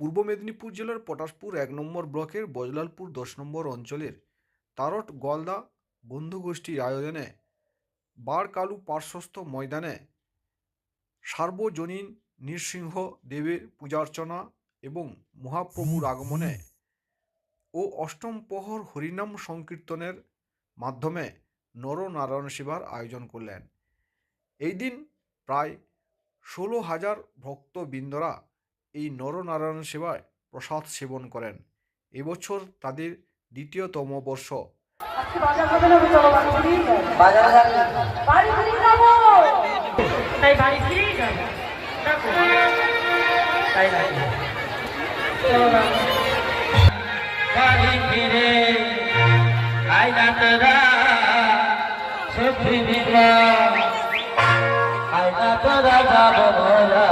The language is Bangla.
পূর্ব মেদিনীপুর জেলার পটাশপুর এক নম্বর ব্লকের বজলালপুর দশ নম্বর অঞ্চলের তারট, গলদা বন্ধু গোষ্ঠীর আয়োজনে বারকালু পার্শ্বস্থ ময়দানে সার্বজনীন নৃসিংহ দেবের পূজার্চনা এবং মহাপ্রভুর আগমনে ও অষ্টম প্রহর হরিনাম সংকীর্তনের মাধ্যমে নরনারায়ণ সেবার আয়োজন করলেন। এই দিন প্রায় ষোলো হাজার ভক্তবৃন্দরা এই নরনারায়ণ সেবায় প্রসাদ সেবন করেন। এবছর তাদের দ্বিতীয়তম বর্ষ। আজকে বাজার হবে না চলো বাড়ি ফিরেই যাই বাজারে যাবি বাড়ি ফিরেই যাব। তাই বাড়ি ফিরেই যাই দেখো তাই নাকি চলো না বাড়ি ফিরে আইনা তোরা যাব মোরা